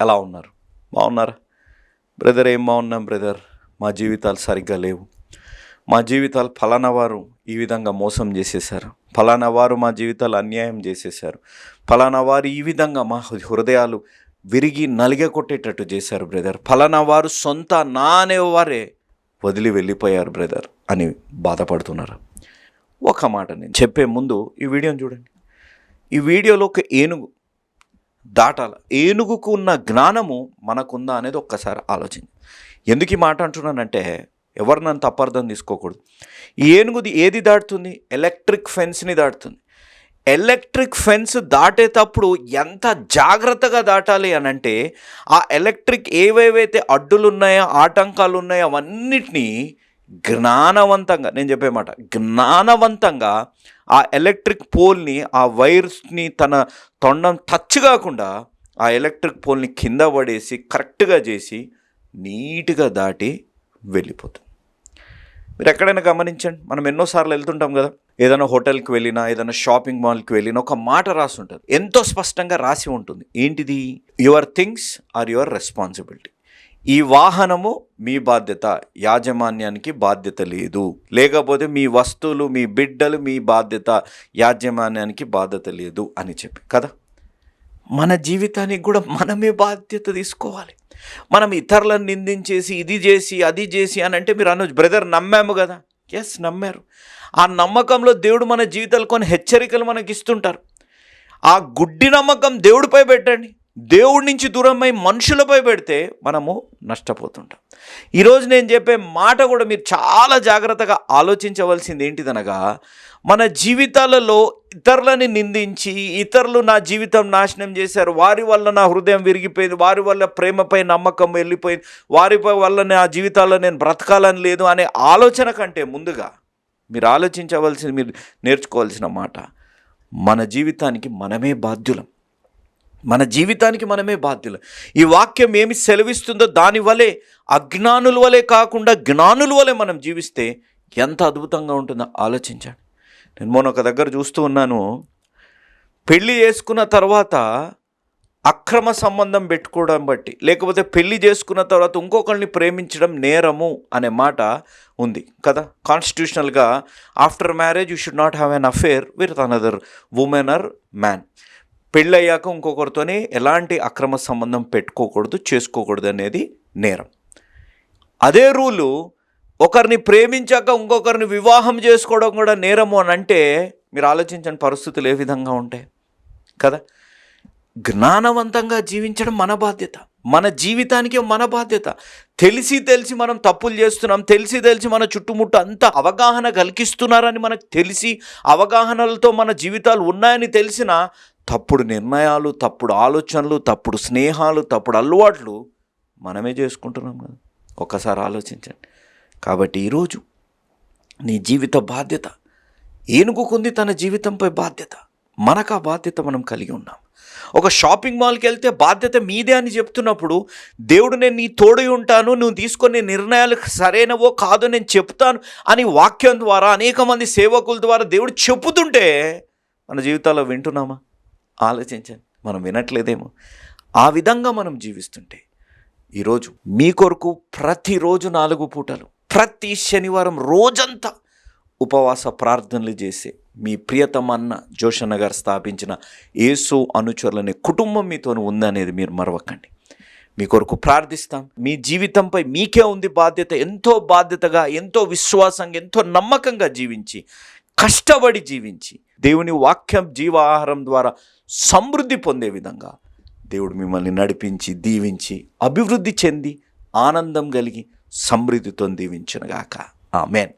ఎలా ఉన్నారు? బాగున్నారా? బ్రదర్ ఏం బాగున్నాం బ్రదర్? మా జీవితాలు సరిగ్గా లేవు. మా జీవితాలు ఫలానా వారు ఈ విధంగా మోసం చేసేసారు ఫలానా వారు మా జీవితాలు అన్యాయం చేసేసారు ఫలానా వారు ఈ విధంగా మా హృదయాలు విరిగి నలిగ కొట్టేటట్టు చేశారు బ్రదర్. ఫలానా వారు సొంత నా అనేవారే వదిలి వెళ్ళిపోయారు బ్రదర్ అని బాధపడుతున్నారు. ఒక మాట నేను చెప్పే ముందు ఈ వీడియోని చూడండి. ఈ వీడియోలో ఒక ఏనుగు దాటాల. ఏనుగుకు ఉన్న జ్ఞానము మనకుందా అనేది ఒక్కసారి ఆలోచన ఎందుకు ఈ మాట అంటున్నానంటే ఎవరు నన్ను తప్పర్థం తీసుకోకూడదు. ఏనుగుది ఏది దాటుతుంది? ఎలక్ట్రిక్ ఫెన్స్ని దాటుతుంది. ఎలక్ట్రిక్ ఫెన్స్ దాటేటప్పుడు ఎంత జాగ్రత్తగా దాటాలి అని అంటే ఆ ఎలక్ట్రిక్ ఏవేవైతే అడ్డులు ఉన్నాయో ఆటంకాలు ఉన్నాయో అవన్నిటినీ జ్ఞానవంతంగా నేను చెప్పే మాట జ్ఞానవంతంగా ఆ ఎలక్ట్రిక్ పోల్ని ఆ వైర్స్ని తన తొండం టచ్ కాకుండా ఆ ఎలక్ట్రిక్ పోల్ని కింద పడేసి కరెక్ట్గా చేసి నీట్గా దాటి వెళ్ళిపోతుంది. మీరు ఎక్కడైనా గమనించండి మనం ఎన్నోసార్లు వెళ్తుంటాం కదా ఏదైనా హోటల్కి వెళ్ళినా ఏదైనా షాపింగ్ మాల్కి వెళ్ళినా ఒక మాట రాసి ఉంటుంది ఎంతో స్పష్టంగా రాసి ఉంటుంది. ఏంటిది? Your things are your responsibility. ఈ వాహనము మీ బాధ్యత యాజమాన్యానికి బాధ్యత లేదు. లేకపోతే మీ వస్తువులు మీ బిడ్డలు మీ బాధ్యత యాజమాన్యానికి బాధ్యత లేదు అని చెప్పి కదా? మన జీవితానికి కూడా మనమే బాధ్యత తీసుకోవాలి. మనం ఇతరులను నిందించేసి ఇది చేసి అది చేసి అని అంటే మీరు అనొచ్చు బ్రదర్ నమ్మాము కదా. ఎస్ నమ్మారు. ఆ నమ్మకంలో దేవుడు మన జీవితాలు కొన్ని హెచ్చరికలు మనకి ఇస్తుంటారు ఆ గుడ్డి నమ్మకం దేవుడిపై పెట్టండి. దేవుడి నుంచి దూరమై మనుషులపై పెడితే మనము నష్టపోతుంటాం. ఈరోజు నేను చెప్పే మాట కూడా మీరు చాలా జాగ్రత్తగా ఆలోచించవలసింది ఏంటిదనగా మన జీవితాలలో ఇతరులని నిందించి ఇతరులు నా జీవితం నాశనం చేశారు వారి వల్ల నా హృదయం విరిగిపోయింది వారి వల్ల ప్రేమపై నమ్మకం వెళ్ళిపోయింది వారిపై వల్ల నా జీవితాల్లో నేను బ్రతకాలని లేదు అనే ఆలోచన కంటే ముందుగా మీరు ఆలోచించవలసింది మీరు నేర్చుకోవాల్సిన మాట మన జీవితానికి మనమే బాధ్యులం. మన జీవితానికి మనమే బాధ్యులు. ఈ వాక్యం ఏమి సెలవిస్తుందో దాని వలె అజ్ఞానుల వలె కాకుండా జ్ఞానుల వలె మనం జీవిస్తే ఎంత అద్భుతంగా ఉంటుందో ఆలోచించండి. నేను మొన్న ఒక దగ్గర చూస్తూ ఉన్నాను. పెళ్ళి చేసుకున్న తర్వాత అక్రమ సంబంధం పెట్టుకోవడం బట్టి లేకపోతే పెళ్ళి చేసుకున్న తర్వాత ఇంకొకరిని ప్రేమించడం నేరము అనే మాట ఉంది కదా. కాన్స్టిట్యూషనల్గా after marriage you should not have an affair with another woman or man. పెళ్ళయ్యాక ఇంకొకరితోనే ఎలాంటి అక్రమ సంబంధం పెట్టుకోకూడదు చేసుకోకూడదు అనేది నేరం. అదే రూలు ఒకరిని ప్రేమించాక ఇంకొకరిని వివాహం చేసుకోవడం కూడా నేరము అని అంటే మీరు ఆలోచించని పరిస్థితులు ఏ విధంగా ఉంటాయి? కదా? జ్ఞానవంతంగా జీవించడం మన బాధ్యత. మన జీవితానికి మన బాధ్యత. తెలిసి తెలిసి మనం తప్పులు చేస్తున్నాం తెలిసి తెలిసి మన చుట్టుముట్టు అంత అవగాహన కలిగిస్తున్నారని మనకు తెలిసి అవగాహనలతో మన జీవితాలు ఉన్నాయని తెలిసిన తప్పుడు నిర్ణయాలు తప్పుడు ఆలోచనలు తప్పుడు స్నేహాలు తప్పుడు అలవాట్లు మనమే చేసుకుంటున్నాం కదా. ఒక్కసారి ఆలోచించండి. కాబట్టి ఈరోజు నీ జీవిత బాధ్యత ఏనుగుకుంది తన జీవితంపై బాధ్యత. మనకు ఆ బాధ్యత మనం కలిగి ఉన్నాం. ఒక షాపింగ్ మాల్కి వెళ్తే బాధ్యత మీదే అని చెప్తున్నప్పుడు దేవుడు నేను నీ తోడి ఉంటాను నువ్వు తీసుకునే నిర్ణయాలు సరైనవో కాదో నేను చెప్తాను అని వాక్యం ద్వారా అనేక మంది సేవకుల ద్వారా దేవుడు చెబుతుంటే మన జీవితాల్లో వింటున్నామా? ఆలోచించండి. మనం వినట్లేదేమో. ఆ విధంగా మనం జీవిస్తుంటే ఈరోజు మీ కొరకు ప్రతిరోజు నాలుగు పూటలు ప్రతి శనివారం రోజంతా ఉపవాస ప్రార్థనలు చేసే మీ ప్రియతమన్న జోషన్న గారు స్థాపించిన ఏసు అనుచరులనే కుటుంబం మీతో ఉందనేది మీరు మరవకండి. మీ కొరకు ప్రార్థిస్తాం. మీ జీవితంపై మీకే ఉంది బాధ్యత. ఎంతో బాధ్యతగా ఎంతో విశ్వాసంగా ఎంతో నమ్మకంగా జీవించి కష్టపడి జీవించి దేవుని వాక్యం జీవాహారం ద్వారా సమృద్ధి పొందే విధంగా దేవుడు మిమ్మల్ని నడిపించి దీవించి అభివృద్ధి చెంది ఆనందం కలిగి సమృద్ధితో దీవించునుగాక. ఆమెన్.